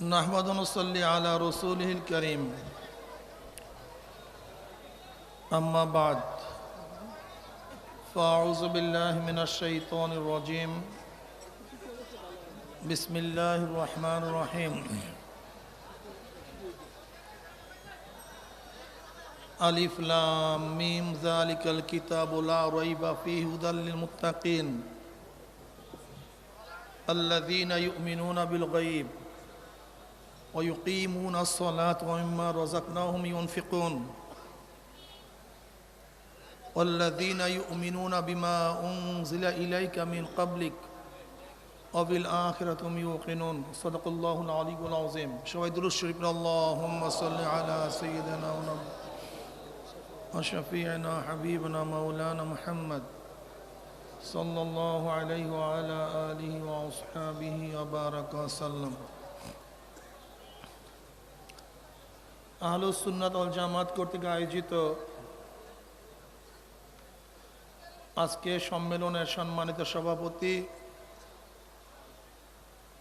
نحمد ونصلي على رسوله الكريم. أما بعد فأعوذ بالله من الشيطان الرجيم. بسم الله الرحمن الرحيم. ألف لام ميم ذلك الكتاب لا ريب فيه هدى للمتقين. الذين يؤمنون بالغيب. ويقيمون الصلاة ومما رزقناهم ينفقون. والذين يؤمنون بما أنزل إليك من قبلك وبالآخرة هم يوقنون. صدق الله العلي العظيم. شويد الشريف اللهم صل على سيدنا ونبي وشفيعنا حبيبنا مولانا محمد صلى الله عليه وعلى آله وأصحابه وبارك وسلم. আহলুস সুন্নাত ওয়াল জামাত কর্তৃক আয়োজিত আজকে সম্মেলনের সম্মানিত সভাপতি,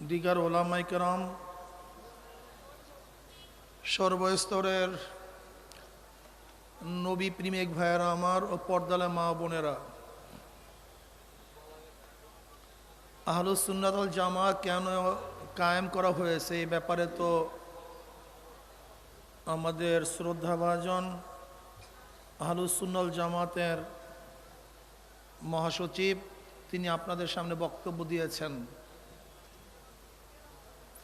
দিগার ওলামাই কেরাম, সর্বস্তরের নবী প্রেমিক ভাইয়েরা আমার ও পর্দালে মা বোনেরা আহলুস সুন্নাতল জামাত কেন কায়েম করা হয়েছে এই ব্যাপারে তো আমাদের শ্রদ্ধাভাজন আহলুসুন্নল জামাতের মহাসচিব, তিনি আপনাদের সামনে বক্তব্য দিয়েছেন।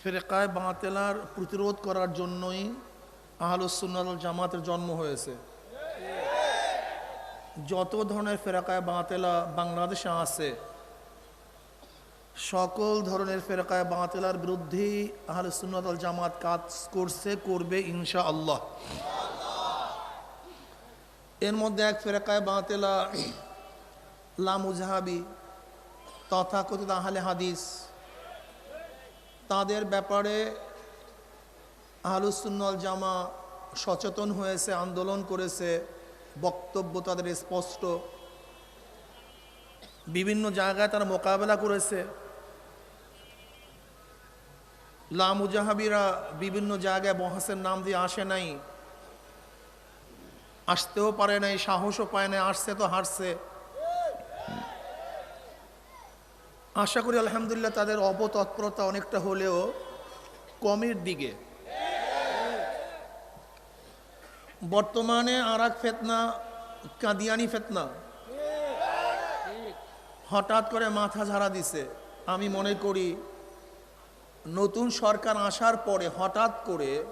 ফেরেকায় বাঁতেলার প্রতিরোধ করার জন্যই আহলুসুন্নল জামাতের জন্ম হয়েছে। যত ধরনের ফেরাকায় বাঁতেলা বাংলাদেশে আছে সকল ধরনের ফেরকায় বাতিলার বিরুদ্ধেই আহলে সুন্নাত আল জামাত কাজ করছে, করবে ইনশা আল্লাহ এর মধ্যে এক ফেরকায় বাতিলা, লামুজাহাবি, তথাকথিত আহলে হাদিস, তাদের ব্যাপারে আহলুসুন্নল জামা সচেতন হয়েছে, আন্দোলন করেছে, বক্তব্য তাদের স্পষ্ট। বিভিন্ন জায়গায় তারা মোকাবেলা করেছে। লামুজাহাবিরা বিভিন্ন জায়গায় বহাসের নাম দিয়ে আসে নাই। আসতেও পারে নাই, সাহসও পায় নাই, আসছে তো হারছে। আশা করি আলহামদুলিল্লাহ তাদের অপতৎপরতা অনেকটা হলেও কমের দিকে। বর্তমানে আর এক ফেতনা, কাদিয়ানি ফেতনা। হঠাৎ করে মাথা ঝাড়া দিছে। আমি মনে করি নতুন সরকার আসার পরে হঠাৎ করে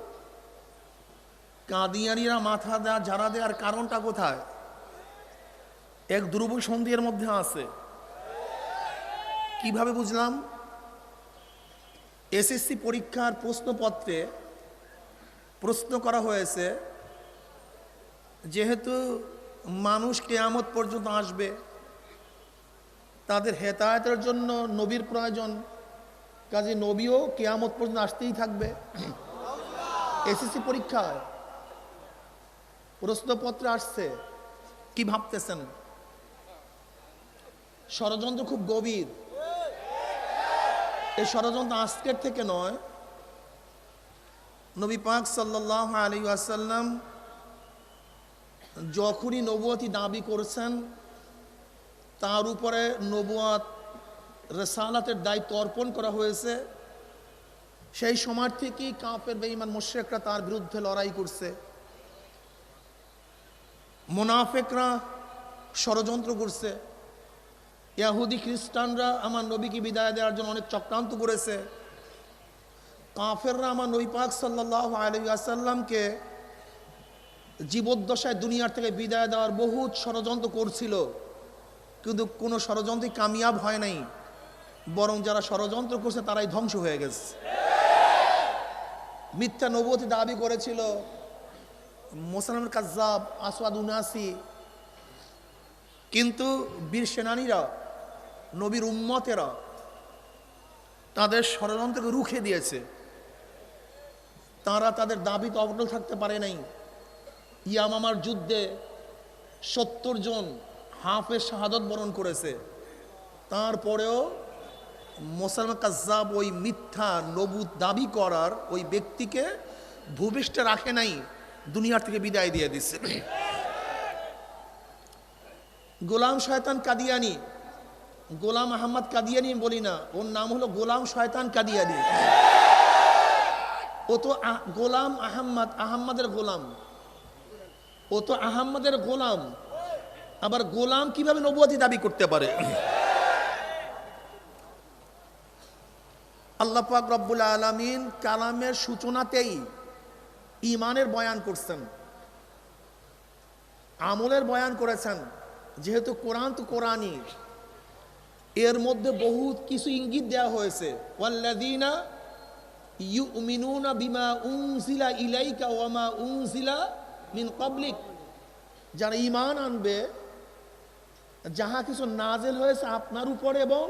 কাদিয়ানিরা মাথা দেওয়া ঝাড়া দেওয়ার কারণটা কোথায়? এক ধ্রুব সন্ধির মধ্যে আছে। কীভাবে বুঝলাম? এসএসসি পরীক্ষার প্রশ্নপত্রে প্রশ্ন করা হয়েছে, যেহেতু মানুষ কেয়ামত পর্যন্ত আসবে, তাদের হেতায়তের জন্য নবীর প্রয়োজন কাজে নবীও কেয়ামত পর্যন্ত আসতেই থাকবে। এসএসসি পরীক্ষায় প্রশ্নপত্রে আসছে। কি ভাবতেছেন? ষড়যন্ত্র খুব গভীর। এই ষড়যন্ত্র আজকের থেকে নয়। নবী পাক সাল্লাহ আলী আসাল্লাম যখনই নবতী দাবি করছেন, তার উপরে নবুয়াত রেসালাতের দায়িত্ব অর্পণ করা হয়েছে। সেই সময় থেকেই কাপের বেঈমান মোশেকরা তার বিরুদ্ধে লড়াই করছে। মোনাফেকরা ষড়যন্ত্র করছে। ইয়াহুদি খ্রিস্টানরা আমার নবীকে বিদায় দেওয়ার জন্য অনেক চক্রান্ত করেছে। কাফেররা আমার নবী পাক সাল্লাহ আলী আসাল্লামকে জীবদ্দশায় দুনিয়ার থেকে বিদায় দেওয়ার বহুত ষড়যন্ত্র করছিল। কিন্তু কোনো ষড়যন্ত্রই কামিয়াব হয় নাই। বরং যারা ষড়যন্ত্র করছে, তারাই ধ্বংস হয়ে গেছে। মিথ্যা নবতী দাবি করেছিল মোসালাম কাজাব আসওয়াদ উনাসি। কিন্তু বীর সেনানীরা, নবীর উম্মতেরা তাদের ষড়যন্ত্রকে রুখে দিয়েছে। তারা তাদের দাবিতে অবটল থাকতে পারে নাই। ইয়ামামার যুদ্ধে সত্তর জন হাফেজ শাহাদত বরণ করেছে। তারপরেও মোসালমান কাজ্জাব ওই মিথ্যা নবুত দাবি করার ওই ব্যক্তিকে ভূপৃষ্ঠে রাখে নাই, দুনিয়ার থেকে বিদায় দিয়ে দিচ্ছে গোলাম শয়তান কাদিয়ানি, গোলাম আহমদ কাদিয়ানি বলি না, ওর নাম হলো গোলাম শয়তান কাদিয়ানি। ও তো গোলাম আহম্মদ আহম্মদের গোলাম। ও তো আহম্মদের গোলাম। আবার গোলাম কীভাবে নবুয়াতি দাবি করতে পারে? আল্লাহ পাক রব্বুল আলমিন কালামের সূচনাতেই ইমানের বয়ান করছেন। আমলের বয়ান করেছেন। যেহেতু কোরআন তো কোরআনই, এর মধ্যে বহুত কিছু ইঙ্গিত দেওয়া হয়েছে। ওয়াল্লাযীনা ইউমিনুনা বিমা উনজিলা ইলাইকা ওয়া মা উনজিলা মিন ক্বাবলিক। যারা ঈমান আনবে, যাহা কিছু নাজেল হয়েছে আপনার উপরে এবং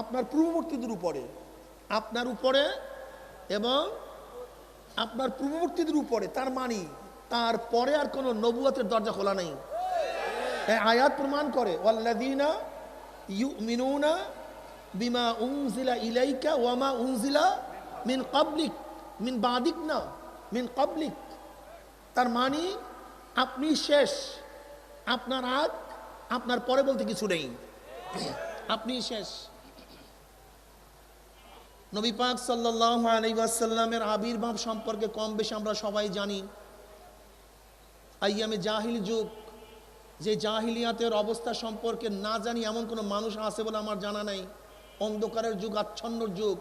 আপনার পূর্ববর্তীদের উপরে। আপনার উপরে এবং আপনার পূর্ববর্তীদের উপরে, তার মানি তার পরে আর কোনো নবুয়তের দরজা খোলা নেই। আয়াত প্রমাণ করে, ওয়াল্লাযীনা ইউমিনুনা বিমা উনজিলা ইলাইকা ওয়া মা উনজিলা মিন ক্বাবলিক, মিন বাদিক না মিন ক্বাবলিক। তার মানে আপনি শেষ, আপনার আগ, আপনার পরে বলতে কিছু নেই। আপনি শেষ। নবী পাক সাল্লাল্লাহু আলাইহি ওয়াসাল্লামের আবির্ভাব সম্পর্কে কম বেশি আমরা সবাই জানি। আইয়ামে জাহিল যুগ, যে জাহিলিয়াতের অবস্থা সম্পর্কে না জানি এমন কোনো মানুষ আছে বলে আমার জানা নাই। অন্ধকারের যুগ, আচ্ছন্ন যুগ,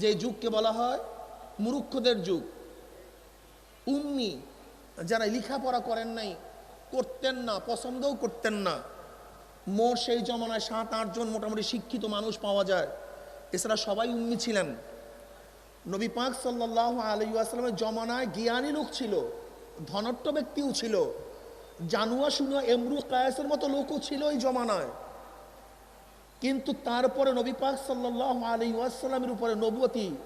যে যুগকে বলা হয় মুরুক্ষদের যুগ। উম্মি যারা লেখাপড়া করেন নাই, করতেন না, পছন্দও করতেন না। মোর সেই জমানায় সাত আটজন মোটামুটি শিক্ষিত মানুষ পাওয়া যায়। এছাড়া সবাই উম্মি ছিলেন। নবী পাক সাল্লাহ আলী আসলামের জমানায় জ্ঞানী লোক ছিল ধনট্য ব্যক্তিও ছিল। জানুয়া শুনুয়া এমরু, কায়াসের মতো লোকও ছিল এই জমানায়। কিন্তু তারপরে নবী পাক সাল্লাহ আলী ওয়াসাল্লামের উপরে নবুয়তি,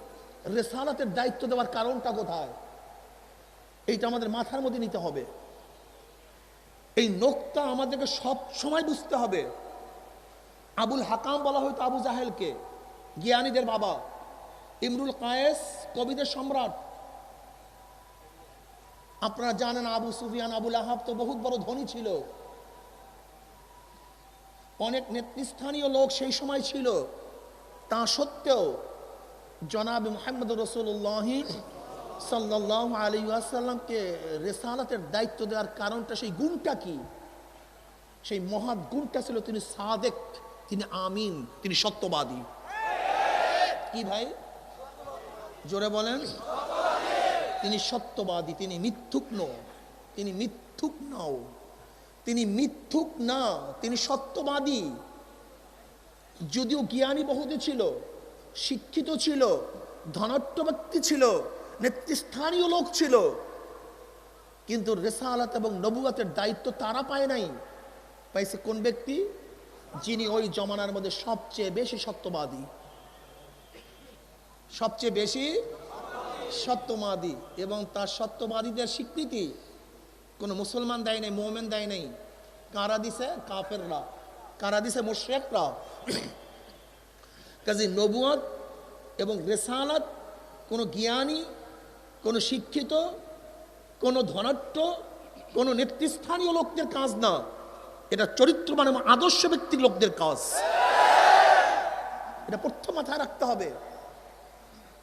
রেসালাতের দায়িত্ব দেওয়ার কারণটা কোথায়? এইটা আমাদের মাথার মধ্যে নিতে হবে। এই নোকটা আমাদেরকে সব সময় বুঝতে হবে। আবুল হাকাম বলা হয়তো আবু জাহেলকে। জ্ঞানীদের বাবা। ইমরুল কায়েস, কবিদের সম্রাট। আপনারা জানেন আবু সুফিয়ান আবুল আহাব তো বহুত বড় ধনী ছিল। অনেক নেতৃস্থানীয় লোক সেই সময় ছিল। তা সত্ত্বেও জনাব মোহাম্মদ রসুল্লাহ সাল্লাহ আলী আসাল্লামকে রেসালাতের দায়িত্ব দেওয়ার কারণটা সেই গুণটা কি? সেই মহৎ গুণটা ছিল তিনি সাদেক, তিনি আমিন, তিনি সত্যবাদী। কি ভাই? জোরে বলেন। তিনি সত্যবাদী, তিনি মিথ্যুক ন তিনি মিথ্যুক নও। তিনি মিথ্যুক না, তিনি সত্যবাদী। যদিও জ্ঞানী বহুতে ছিল, শিক্ষিত ছিল, ধনাঢ্য ব্যক্তি ছিল, নেতৃস্থানীয় লোক ছিল, কিন্তু রেসালাত এবং নবুয়াতের দায়িত্ব তারা পায় নাই। পাইছে কোন ব্যক্তি? যিনি ওই জমানার মধ্যে সবচেয়ে বেশি সত্যবাদী। সবচেয়ে বেশি সত্যবাদী এবং তার সত্যবাদীদের স্বীকৃতি কোনো মুসলমান দেয় নাই, মোমেন দেয় নাই। কারা দিছে? কাফেররা। কারা দিছে? মুশ্রেকরা। কাজে নবুয়াত এবং রেসালাত কোনো জ্ঞানী, কোনো শিক্ষিত, কোনো ধনাট্য কোনো নেতৃস্থানীয় লোকদের কাজ না। এটা চরিত্রবান এবং আদর্শ ব্যক্তির লোকদের কাজ। এটা প্রথম মাথায় রাখতে হবে।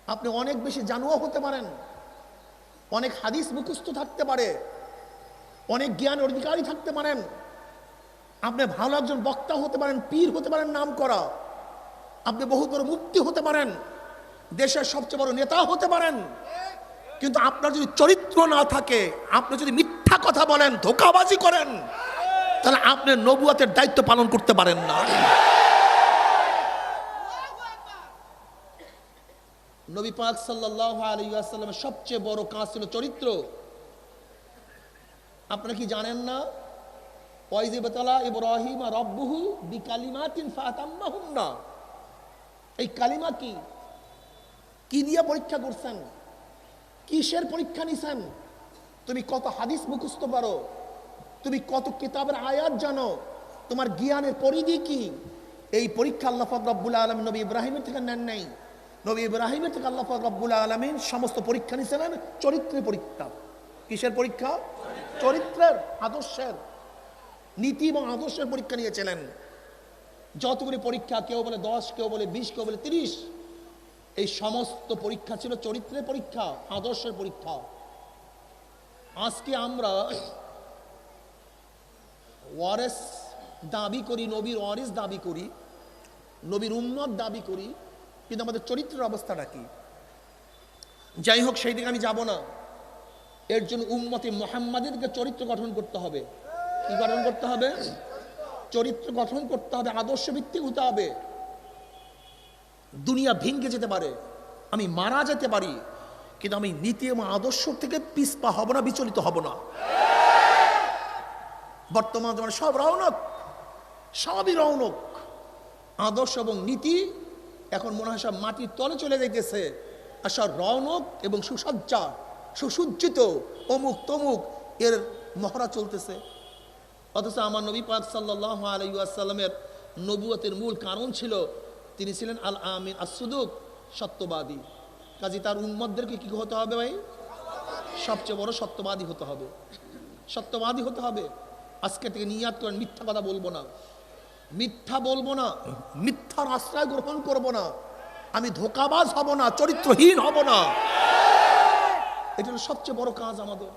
আপনি অনেক বেশি জানুয়া হতে পারেন। অনেক হাদিস মুখস্থ থাকতে পারে। অনেক জ্ঞান অধিকারী থাকতে পারেন। আপনি ভালো একজন বক্তা হতে পারেন, পীর হতে পারেন নাম করা আপনি বহুত বড় মুক্তি হতে পারেন। দেশের সবচেয়ে বড় নেতা হতে পারেন। কিন্তু আপনার যদি চরিত্র না থাকে, আপনি যদি মিথ্যা কথা বলেন, ধোকাবাজি করেন, তাহলে আপনি নবুয়াতের দায়িত্ব পালন করতে পারেন না। নবী পাক সাল্লাহ আলিয়াস্লামের সবচেয়ে বড় কাজ ছিল চরিত্র। আপনারা কি জানেন না? ওয়াইজিবতলা ইব্রাহিম রব্বুহু বিকালিমাতিন ফাতাম্মাহুম না এই কালিমা কি? কি দিয়ে পরীক্ষা করছেন? কিসের পরীক্ষা নিছেন? তুমি কত হাদিস মুখস্থ পারো? তুমি কত কিতাবের আয়াত জানো? তোমার জ্ঞানের পরিধি কি? এই পরীক্ষা আল্লাহ পাক রব্বুল আলমী নবী ইব্রাহিমের থেকে নেন নাই। নবী ইব্রাহিমের থেকে আল্লাহ রব্বুল আলমিন সমস্ত পরীক্ষা নিয়েছিলেন, চরিত্রের পরীক্ষা। কিসের পরীক্ষা? চরিত্রের, আদর্শের। নীতি এবং আদর্শের পরীক্ষা নিয়েছিলেন। যতগুলি পরীক্ষা, কেউ বলে দশ, কেউ বলে বিশ, কেউ বলে তিরিশ, এই সমস্ত পরীক্ষা ছিল চরিত্রের পরীক্ষা, আদর্শের পরীক্ষা। আজকে আমরা ওয়ারেস দাবি করি, নবীর ওয়ারিস দাবি করি, নবীর উন্নত দাবি করি কিন্তু আমাদের চরিত্রের অবস্থাটা কি? যাই হোক সেই দিকে আমি যাব না। এর জন্য উম্মতে মোহাম্মদেরকে চরিত্র গঠন করতে হবে। কি গঠন করতে হবে? চরিত্র গঠন করতে হবে আদর্শ ভিত্তিক হতে হবে। দুনিয়া ভেঙে যেতে পারে, আমি মারা যেতে পারি, কিন্তু আমি নীতি এবং আদর্শ থেকে পিসপা হব না, বিচলিত হব না। বর্তমান সব রৌনক সবই রৌনক আদর্শ এবং নীতি এখন মনে হয় সব মাটির তলে চলে যাইতেছে। আর সব রৌনক এবং সুসজ্জা, সুসজ্জিত, অমুক তমুক এর মহড়া চলতেছে। অথচ আমার নবী পাক সাল্লাহ আলাইসাল্লামের নবুয়তের মূল কারণ ছিল, তিনি ছিলেন আল আমিন আসুদুক সত্যবাদী। কাজী তার উন্মতদেরকে কি হতে হবে ভাই? সবচেয়ে বড় সত্যবাদী হতে হবে। সত্যবাদী হতে হবে। আজকে থেকে নিয়াত করেন, মিথ্যা কথা বলব না। মিথ্যা বলব না, মিথ্যার আশ্রয় গ্রহণ করব না, আমি ধোকাবাজ হব না, চরিত্রহীন হব না। এটা হলো সবচেয়ে বড় কাজ আমাদের।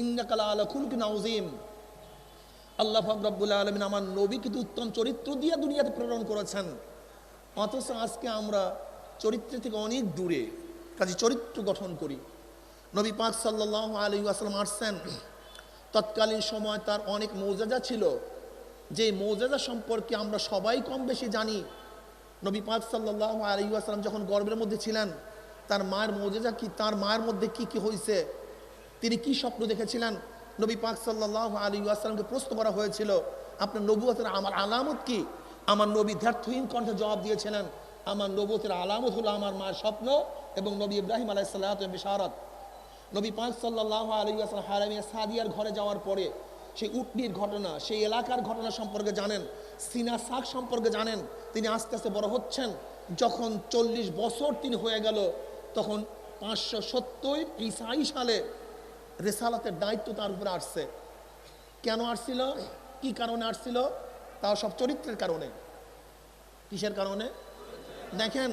ইন্নাকালা আলা খুলকি নাউজিম আল্লাহ রব্বুল আলমিন আমার নবী কিন্তু উত্তম চরিত্র দিয়ে দুনিয়াতে প্রেরণ করেছেন। অথচ আজকে আমরা চরিত্র থেকে অনেক দূরে, কাজে চরিত্র গঠন করি। নবী পাক সাল্লাহ আলী আসলাম আসছেন। তৎকালীন সময় তার অনেক মৌজাজা ছিল। যে মৌজাজা সম্পর্কে আমরা সবাই কম বেশি জানি, নবী পাক সাল্লাহ আলী আসলাম যখন গর্বের মধ্যে ছিলেন, তার মায়ের মৌজাজা কি, তার মায়ের মধ্যে কি কি হয়েছে তিনি কি স্বপ্ন দেখেছিলেন? নবী পাক সাল্লাহ আলী আসলামকে প্রশ্ন করা হয়েছিল, আপনার নবুয়তের আমার আলামত কি? আমার নবী ধ্যার্থহীন কণ্ঠে জবাব দিয়েছিলেন, আমার নবুয়তের আলামত হলো আমার মায়ের স্বপ্ন এবং নবী ইব্রাহিম আলাইসাল্লাহ বিশারত। নবী পাক সাল্লাহ আলী আসলাম হারামিয়া সাদিয়ার ঘরে যাওয়ার পরে সেই উটনির ঘটনা, সেই এলাকার ঘটনা সম্পর্কে জানেন, সিনা শাক সম্পর্কে জানেন, তিনি আস্তে আস্তে বড় হচ্ছেন। যখন চল্লিশ বছর তিনি হয়ে গেল, তখন পাঁচশো সত্তর ইসাই সালে রেসালাতের দায়িত্ব তার উপরে আসছে। কেন আসছিল? কি কারণে আসছিল? তাও সব চরিত্রের কারণে। কিসের কারণে? দেখেন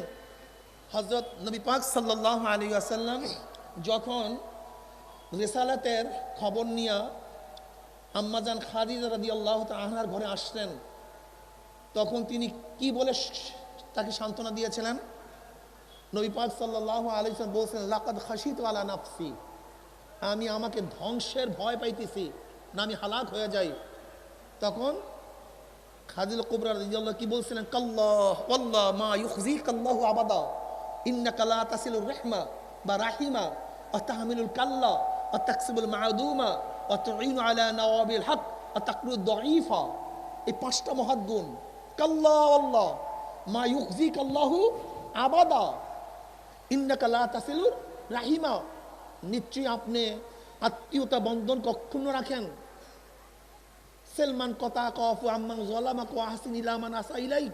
হজরত নবী পাক সাল্লাহ আলী আসাল্লাম যখন রেসালাতের খবর নিয়ে আম্মাজান খাদিজা রাদি আল্লাহ আহনার ঘরে আসলেন। তখন তিনি কি বলে তাকে সান্ত্বনা দিয়েছিলেন? নবী পাক সাল্লাহ আলী বলছেন, লাকাদ খাসিত আলা নাফসি। আমি আমাকে ধ্বংসের ভয় পাইতেছি না আমি হালাক হয়ে যাই। তখন খাদিল কুবরা রাদিয়াল্লাহ কি বলছিলেন? কাল্লাহ আল্লাহ মা ইউখজি কাল্লাহু আবাদা। ইন্নাকা লা তাসিলুর রাহমা বা রাহিমা। ওয়া তাহমিলুল কাল্লা ওয়া তাকসিবুল মা'দুমা। এই পাঁচটা মহৎ গুণ কাল্লাহ আল্লাহ, মা ইউখজি কাল্লাহু আবাদা। ইন্নাকা লা রাহিমা। নিশ্চয়ই আপনি আত্মীয়তা বন্ধন কখনো রাখেন। সেলমান কথা কফু আম্মান জলামা কো আহসিন ইলামান আসা ইলাই।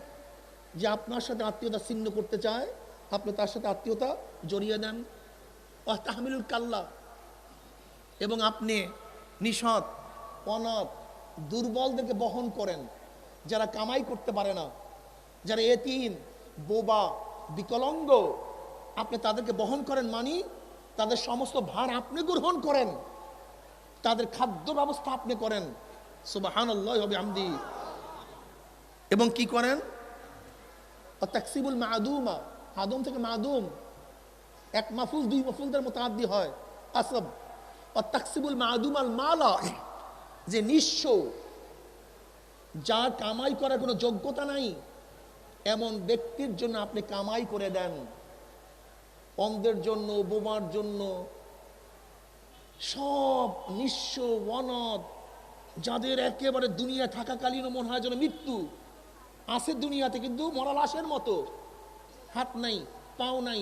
যে আপনার সাথে আত্মীয়তা ছিন্ন করতে চায়, আপনি তার সাথে আত্মীয়তা জড়িয়ে দেন তাহমিলুল কাল্লা। এবং আপনি নিঃসৎ অনাথ, দুর্বলদেরকে বহন করেন, যারা কামাই করতে পারে না, যারা এতিন বোবা, বিকলঙ্গ, আপনি তাদেরকে বহন করেন মানি, তাদের সমস্ত ভার আপনি গ্রহণ করেন, তাদের খাদ্য ব্যবস্থা আপনি করেন। সুবাহান হবে আমদি এবং কি করেন? তাকসিবুল মাদুমা আদম থেকে মাদুম, এক মাফুল দুই মাফুলদের মতো আদি হয়, আসব। তাকসিবুল মাদুম আল মালা, যে নিঃস্ব, যার কামাই করার কোনো যোগ্যতা নাই, এমন ব্যক্তির জন্য আপনি কামাই করে দেন। অন্ধের জন্য, বোমার জন্য, সব নিঃস্ব, অনাথ, যাদের একেবারে দুনিয়া থাকাকালীন মনে হয় যেন মৃত্যু, আছে দুনিয়াতে কিন্তু মরা লাশের মতো। হাত নাই, পাও নাই,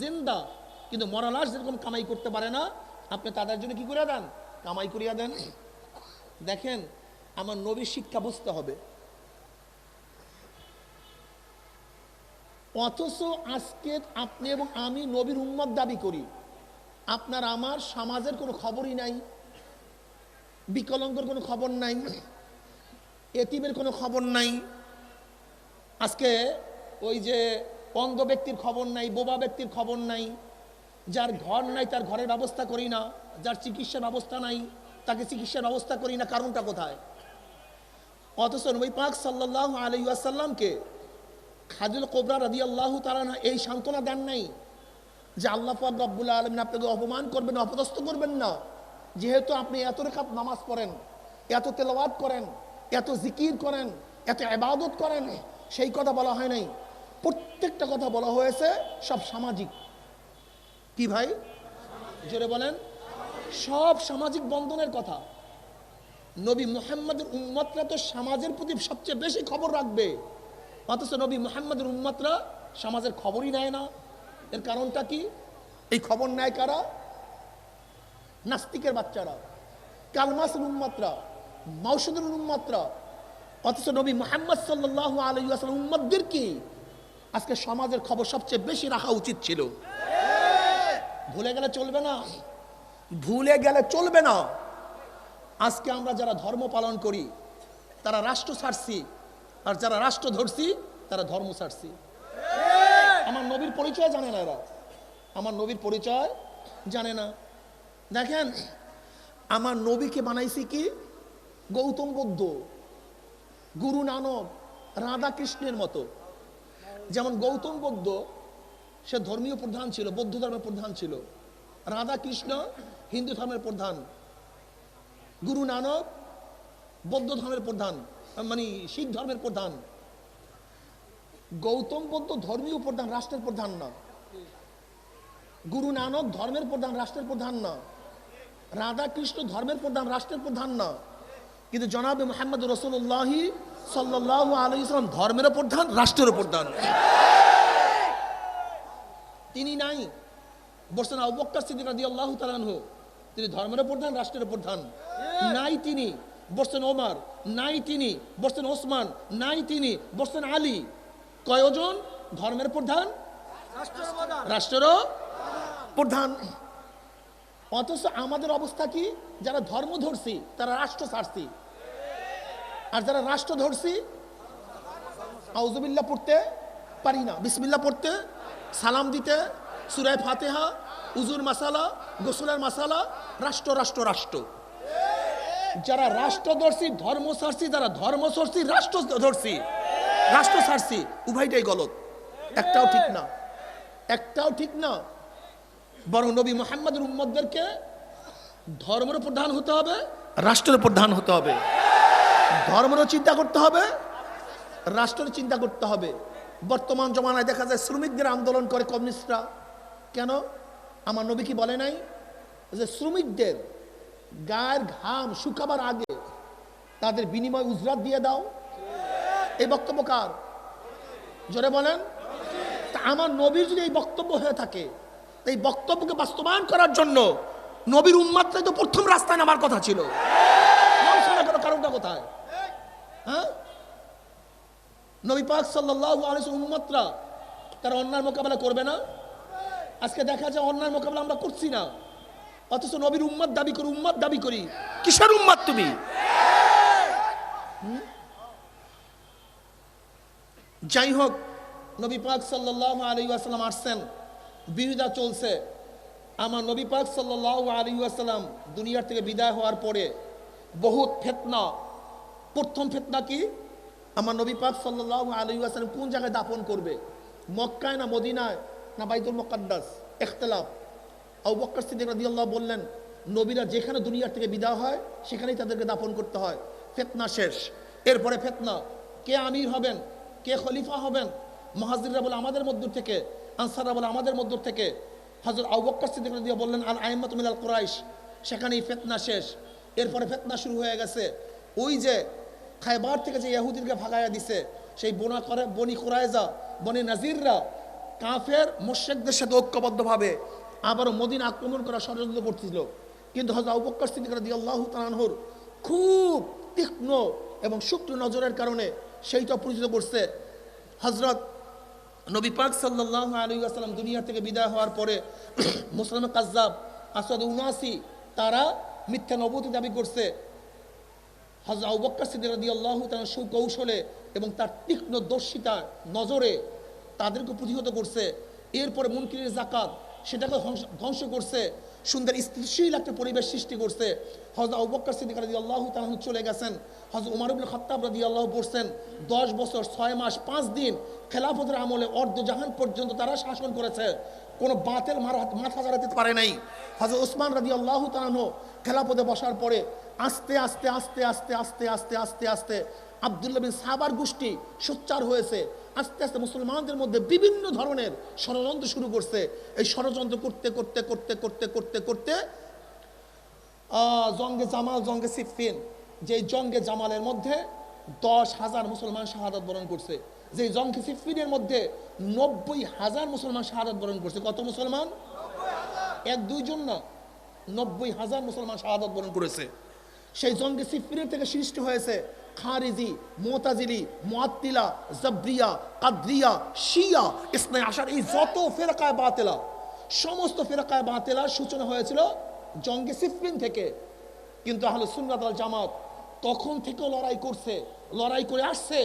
জিন্দা, কিন্তু মরা লাশ যেরকম কামাই করতে পারে না আপনি তাদের জন্য কি করে দেন? কামাই করিয়া দেন। দেখেন, আমার নবীর শিক্ষা বুঝতে হবে। অথচ আজকে আপনি এবং আমি নবীর উম্মত দাবি করি। আপনার আমার সমাজের কোনো খবরই নাই। বিকলঙ্গর কোনো খবর নাই। এতিমের কোনো খবর নাই। আজকে ওই যে অন্ধ ব্যক্তির খবর নাই, বোবা ব্যক্তির খবর নাই। যার ঘর নাই, তার ঘরের ব্যবস্থা করি না, যার চিকিৎসার ব্যবস্থা নাই, তাকে চিকিৎসার ব্যবস্থা করি না, কারণটা কোথায়? অথচ নবী পাক সাল্লাহ আলী আসাল্লামকে খাজুল কোবরা রাদি আল্লাহ তারা এই সান্ত্বনা দেন নাই যে আল্লাহ পাক রব্বুল আলমিন আপনাকে অপমান করবেন না অপদস্থ করবেন না। যেহেতু আপনি এত রেখাত নামাজ পড়েন, এত তেলাওয়াত করেন, এত জিকির করেন, এত আবাদত করেন, সেই কথা বলা হয় নাই। প্রত্যেকটা কথা বলা হয়েছে সব সামাজিক। কি ভাই? জোরে বলেন। সব সামাজিক বন্ধনের কথা। নবী মোহাম্মদের উম্মতরা তো সমাজের প্রতি সবচেয়ে বেশি খবর রাখবে। অথচ নবী মোহাম্মদের উম্মতরা সমাজের খবরই নেয় না। এর কারণটা কি? এই খবর নেয় কারা? নাস্তিকের বাচ্চারা। কালমাসের উম্মতরা মৌসুদের উম্মতরা। অথচ নবী মোহাম্মদ সাল্লাহ আলাইসাল উম্মতদের কি? আজকে সমাজের খবর সবচেয়ে বেশি রাখা উচিত ছিল। ভুলে গেলে চলবে না। ভুলে গেলে চলবে না। আজকে আমরা যারা ধর্ম পালন করি, তারা রাষ্ট্র ছাড়ছি, আর যারা রাষ্ট্র ধরছি, তারা ধর্ম ছাড়ছি। আমার নবীর পরিচয় জানে না এরা। আমার নবীর পরিচয় জানে না। দেখেন, আমার নবীকে বানাইছি কি? গৌতম বুদ্ধ, গুরু নানক, রাধা কৃষ্ণের মতো। যেমন গৌতম বুদ্ধ সে ধর্মীয় প্রধান ছিল, বৌদ্ধ ধর্মের প্রধান ছিল। রাধা কৃষ্ণ, হিন্দু ধর্মের প্রধান। গুরু নানক, বৌদ্ধ ধর্মের প্রধান মানে শিখ ধর্মের প্রধান। গৌতম বৌদ্ধ ধর্মীয় প্রধান, রাষ্ট্রের প্রধান না। গুরু নানক ধর্মের প্রধান, রাষ্ট্রের প্রধান না। রাধা কৃষ্ণ ধর্মের প্রধান, রাষ্ট্রের প্রধান না। কিন্তু জনাবে মোহাম্মদ রসুল্লাহি সাল্লাহ আলী ইসলাম ধর্মের প্রধান রাষ্ট্রের প্রধান। তিনি নাই। বসছেন আবক্কা সিদ্দিক রাদি আল্লাহ তালানহ তিনি ধর্মের প্রধান রাষ্ট্রের প্রধান। নাই তিনি। বসছেন ওমার। নাই তিনি। বসছেন ওসমান। নাই তিনি। বসছেন আলী। কয়জন? ধর্মের প্রধান? রাষ্ট্রেরও প্রধান। অথচ আমাদের অবস্থা কি? যারা ধর্ম ধরছি তারা রাষ্ট্র ছাড়ছি। আর যারা রাষ্ট্র ধরছি আউজুবিল্লা পড়তে পারি না। বিসমিল্লা পড়তে সালাম দিতে সুরায় ফাতেহা উজুর মাসালা, গোসলের মাসালা, রাষ্ট্র রাষ্ট্র রাষ্ট্র। যারা রাষ্ট্র ধরছি, ধর্ম ছাড়ছি যারা ধর্ম ছাড়ছি রাষ্ট্র ধরছি, রাষ্ট্র ছাড়ছি উভয়টাই গলত। একটাও ঠিক না। একটাও ঠিক না। বরং নবী মোহাম্মদের উম্মদদেরকে ধর্মের প্রধান হতে হবে, রাষ্ট্রের প্রধান হতে হবে। ধর্মেরও চিন্তা করতে হবে রাষ্ট্রের চিন্তা করতে হবে। বর্তমান জমানায় দেখা যায় শ্রমিকদের আন্দোলন করে কমিউনিস্টরা। কেন? আমার নবী কি বলে নাই? যে শ্রমিকদের গায়ের ঘাম শুকাবার আগে তাদের বিনিময় উজরাত দিয়ে দাও। এই বক্তব্য কার? জোরে বলেন। তা আমার নবীর যদি এই বক্তব্য হয়ে থাকে, এই বক্তব্যকে বাস্তবায়ন করার জন্য নবীর উম্মাত্রাই তো প্রথম রাস্তায় নামার কথা ছিল। কারণটা কোথায়? হ্যাঁ? নবী পাক সাল্লাহ উম্মাত্রা, তারা অন্যায় মোকাবেলা করবে না। আজকে দেখা যায় অন্যায় মোকাবেলা আমরা করছি না। অথচ নবীর উম্মাদ দাবি করি উম্মাদ দাবি করি। কিসের উম্মাদ তুমি? যাই হোক, নবী পাক সাল্লাহ আলী আসালাম আসছেন। বিরোধা চলছে। আমার নবী পাক সাল্লাহ আলী আসালাম দুনিয়ার থেকে বিদায় হওয়ার পরে বহুত ফেতনা। প্রথম ফেতনা কি? আমার নবী পাক সাল্লাহ আলী আসালাম কোন জায়গায় দাপন করবে? মক্কায় না মদিনায়? না বাইতুল মকাদ্দাস? এখতলাফ আবু বক্কর সিদ্দিক রাদিয়াল্লাহ বললেন, নবীরা যেখানে দুনিয়ার থেকে বিদায় হয়, সেখানেই তাদেরকে দাপন করতে হয়। ফেতনা শেষ। এরপরে ফেতনা। কে আমির হবেন? কে খলিফা হবেন? মহাজিররা বলে, আমাদের মধ্য থেকে। আনসাররা বলে, আমাদের মধ্য থেকে। হজরত আবু বক্কর সিদ্দিক রাদিয়াল্লাহ বললেন, আল আহমদ মিলাল কুরাইশ। সেখানেই ফেতনা শেষ। এরপরে ফেতনা শুরু হয়ে গেছে। ওই যে খাইবার থেকে যে ইহুদিনকে ভাগাইয়া দিছে, সেই বোনা করে বনি কুরাইজা বনি নাজিররা কাফের মোশেকদের সাথে ঐক্যবদ্ধভাবে আবারও মদিন আক্রমণ করা ষড়যন্ত্র করছিল কিন্তু আবু বক্কর সিদ্দিক রাদিয়াল্লাহু তাআলার খুব তীক্ষ্ণ এবং সূক্ষ্ম নজরের কারণে সেইটা পরিচিত করছে। হজরত নবী পাক সাল্লাহ আলী আসালাম দুনিয়া থেকে বিদায় হওয়ার পরে মুসলাম কাজ্জাব, আসাদ উনাসি, তারা মিথ্যা নবতী দাবি করছে। রাদিয়াল্লাহু তাআলা সুকৌশলে এবং তার তীক্ষ্ণ দর্শিতা নজরে তাদেরকে প্রতিহত করছে। এরপরে মুনকিরের জাকাত সেটাকে ধ্বংস- করছে। সুন্দর স্থিতিশীল একটা পরিবেশ সৃষ্টি করছে। হজরত আবুবক্কর সিদ্দিক রাদিয়াল্লাহু তাআলা চলে গেছেন। হজরত উমর ইবনে খাত্তাব রাদিয়াল্লাহু পড়ছেন। দশ বছর, ছয় মাস, পাঁচ দিন খেলাফতের আমলে অর্ধজাহান পর্যন্ত তারা শাসন করেছে। কোনো বাতেল মাথা চালাতে পারে নাই। হজরত ওসমান রাজি আল্লাহ তালানো খেলাপদে বসার পরে আস্তে আস্তে আস্তে আস্তে আস্তে আস্তে আস্তে আস্তে আবদুল্লাহ বিন সাবার গোষ্ঠী সোচ্চার হয়েছে। আস্তে আস্তে মুসলমানদের মধ্যে বিভিন্ন ধরনের ষড়যন্ত্র শুরু করছে। এই ষড়যন্ত্র করতে করতে করতে করতে করতে করতে জঙ্গে জামাল, জঙ্গে সিফিন যে জঙ্গে জামালের মধ্যে দশ হাজার মুসলমান শাহাদাত বরণ করছে। যে জঙ্গে সিফিনের মধ্যে নব্বই হাজার মুসলমান শাহাদাত বরণ করছে। কত মুসলমান? এক, দুইজন না, নব্বই হাজার মুসলমান শাহাদাত বরণ করেছে। সেই জঙ্গি সিফিনের থেকে সৃষ্টি হয়েছে খারিজি, মোতাজিলি মোয়াত্তিলা জব্রিয়া, কাদ্রিয়া, শিয়া ইসনাই আসার এই যত ফেরকায় বাতেলা, সমস্ত ফেরকায় বাতেলার সূচনা হয়েছিল জঙ্গি সিফিন থেকে। কিন্তু আহলে সুন্নাত আল জামাত তখন থেকেও লড়াই করছে, লড়াই করে আসছে।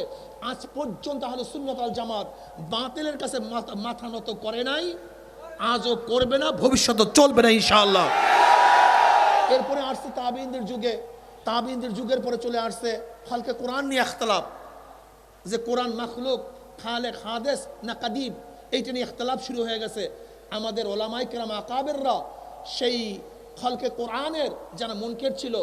আজ পর্যন্ত আহলে সুন্নাত আল জামাত বাতিলের কাছে মাথা নত করে নাই, আজও করবে না ভবিষ্যতে চলবে না ইনশাআল্লাহ। এরপরে আসছে তাবিনদের যুগে তাবিনদের যুগের পরে চলে আসছে, হালকে কোরআন নিয়ে এখতলাফ যে কোরআন মাখলুক খালে খাদেস না কাদিব এইটা নিয়ে ইখতলাফ শুরু হয়ে গেছে। আমাদের ওলামাই কেরাম, আকাবেররা সেই খলকে কোরআনের যারা মনকের ছিল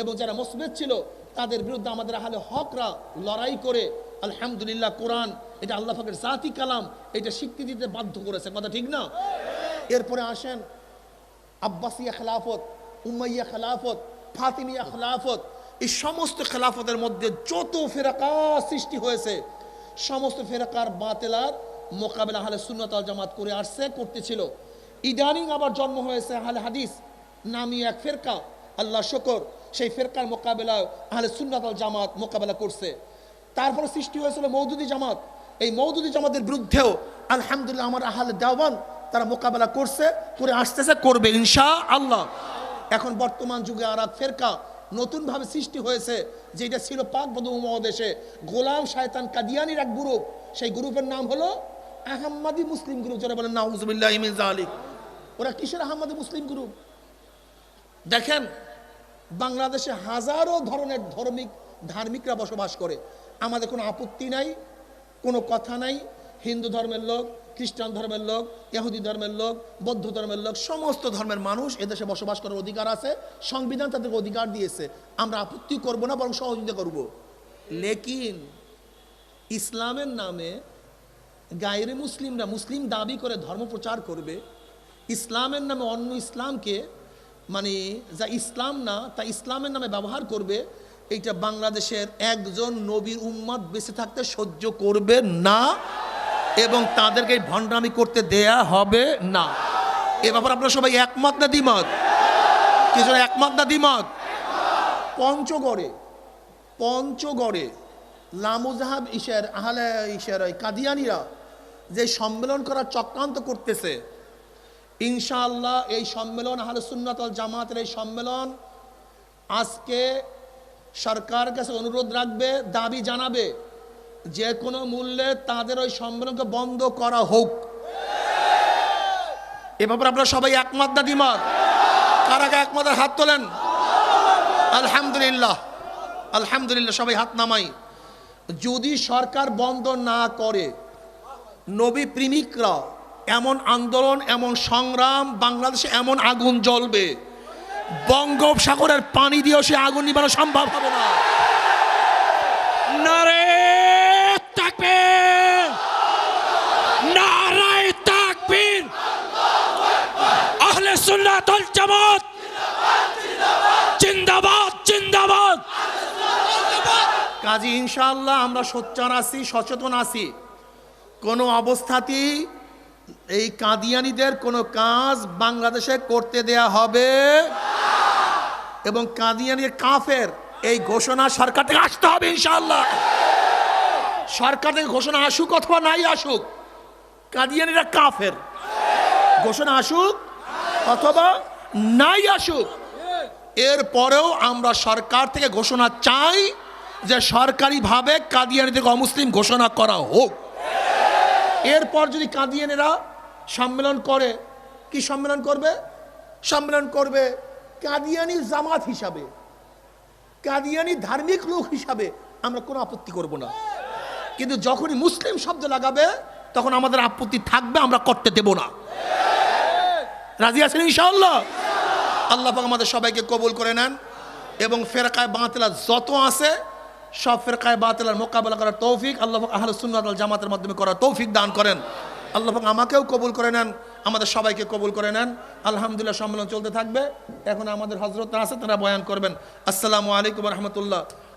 এবং যারা মসবেদ ছিল, তাদের বিরুদ্ধে আমাদের আহলে হকরা লড়াই করে, আলহামদুলিল্লাহ কোরআন, এটা আল্লাহ ফাকের জাতি কালাম, এটা স্বীকৃতি দিতে বাধ্য করেছে। কথা ঠিক না? এরপরে আসেন আব্বাসিয়া খেলাফত, উমাইয়া খেলাফত ফাতিমিয়া খেলাফত এই সমস্ত খেলাফতের মধ্যে যত ফেরাকা সৃষ্টি হয়েছে, সমস্ত ফেরাকার বাতেলার মোকাবেলা হালে সুন্নত আল জামাত করে আসছে, করতেছিল। ইদানিং আবার জন্ম হয়েছে আহলে হাদিস, নামি এক ফেরকা, আল্লাহ শকর, সেই ফেরকার মোকাবেলায় আহলে সুন্নত আল জামাত মোকাবেলা করছে। তারপরে সৃষ্টি হয়েছিল মৌদুদি জামাত, এই মৌদুদি জামাতের বিরুদ্ধেও আলহামদুলিল্লাহ আমার আহলে দেওয়ান তারা মোকাবেলা করছে, করে আসতেছে, করবে ইনশা আল্লাহ এখন বর্তমান যুগে আর ফেরকা নতুনভাবে সৃষ্টি হয়েছে, যেটা ছিল পাক বধু মহাদেশে গোলাম শায়তান কাদিয়ানির এক গ্রুপ, সেই গ্রুপের নাম হলো আহম্মদি মুসলিম গ্রুপ। যারা বলেন নাউজুবিল্লাহ জালিক ওরা কিসের আহম্মদি মুসলিম গ্রুপ? দেখেন, বাংলাদেশে হাজারো ধরনের ধর্মিক, ধার্মিকরা বসবাস করে। আমাদের কোনো আপত্তি নাই, কোনো কথা নাই। হিন্দু ধর্মের লোক খ্রিস্টান ধর্মের লোক, ইহুদি ধর্মের লোক, বৌদ্ধ ধর্মের লোক, সমস্ত ধর্মের মানুষ এদেশে বসবাস করার অধিকার আছে, সংবিধান তাদেরকে অধিকার দিয়েছে। আমরা আপত্তি করব না, বরং সহযোগিতা করব। লেকিন ইসলামের নামে গায়েরে মুসলিমরা মুসলিম দাবি করে ধর্ম প্রচার করবে। ইসলামের নামে অন্য ইসলামকে মানে যা ইসলাম না, তা ইসলামের নামে ব্যবহার করবে, এইটা বাংলাদেশের একজন নবীর উম্মত বেঁচে থাকতে সহ্য করবে না। এবং তাদেরকে ভণ্ডামি করতে দেয়া হবে না। এ ব্যাপারে আপনারা সবাই একমত না দ্বিমত? কিছু একমত না দ্বিমত? পঞ্চগড়ে পঞ্চগড়ে লামুজাহাব ইসের, আহলে ইসের কাদিয়ানিরা যে সম্মেলন করার চক্রান্ত করতেছে, ইনশাআল্লাহ এই সম্মেলন আহলে সুন্নাতল জামাতের এই সম্মেলন আজকে সরকার কাছে অনুরোধ রাখবে, দাবি জানাবে যে কোনো মূল্যে তাদের ওই সম্মেলনকে বন্ধ করা হোক। এ ব্যাপারে আপনারা সবাই একমত না দ্বিমত? কারা কারা একমতের হাত তোলেন? আলহামদুলিল্লাহ। আলহামদুলিল্লাহ, সবাই হাত নামাই। যদি সরকার বন্ধ না করে, নবী প্রেমিকরা এমন আন্দোলন, এমন সংগ্রাম, বাংলাদেশে এমন আগুন জ্বলবে, বঙ্গোপসাগরের পানি দিয়েও সে আগুন নিবানো সম্ভব হবে না। নারে কাজী আমরা সোচ্চার আছি, সচেতন আছি। কোনো অবস্থাতেই এই কাদিয়ানিদের কোনো কাজ বাংলাদেশে করতে দেয়া হবে? এবং কাদিয়ানির কাফের, এই ঘোষণা সরকার থেকে আসতে হবে, ইনশাআল্লাহ। সরকার থেকে ঘোষণা আসুক অথবা নাই আসুক, কাদিয়ানিরা কাফের। ঘোষণা আসুক অথবা নাই আসুক। এরপরেও আমরা সরকার থেকে ঘোষণা চাই যে সরকারিভাবে কাদিয়ানিদেরকে অমুসলিম ঘোষণা করা হোক। এরপর যদি কাদিয়ানেরা সম্মেলন করে, কি সম্মেলন করবে? সম্মেলন করবে কাদিয়ানি জামাত হিসাবে। কাদিয়ানি ধার্মিক লোক হিসাবে আমরা কোনো আপত্তি করব না। কিন্তু যখনই মুসলিম শব্দ লাগাবে, তখন আমাদের আপত্তি থাকবে, আমরা করতে দেব না। রাজি আছেন ইনশাআল্লাহ? আল্লাহ পাক আমাদের সবাইকে কবুল করে নেন এবং ফেরকায় বাতিলা যত আছে সব ফেরকায় বাতিলার মোকাবেলা করার তৌফিক আল্লাহ আহলে সুন্নাত জামাতের মাধ্যমে করার তৌফিক দান করেন। আল্লাহ আমাকেও কবুল করে নেন, আমাদের সবাইকে কবুল করে নেন। আলহামদুলিল্লাহ সম্মেলন চলতে থাকবে। এখন আমাদের হজরত আছে, তারা বয়ান করবেন। আসসালামু আলাইকুম রহমতুল্লাহ।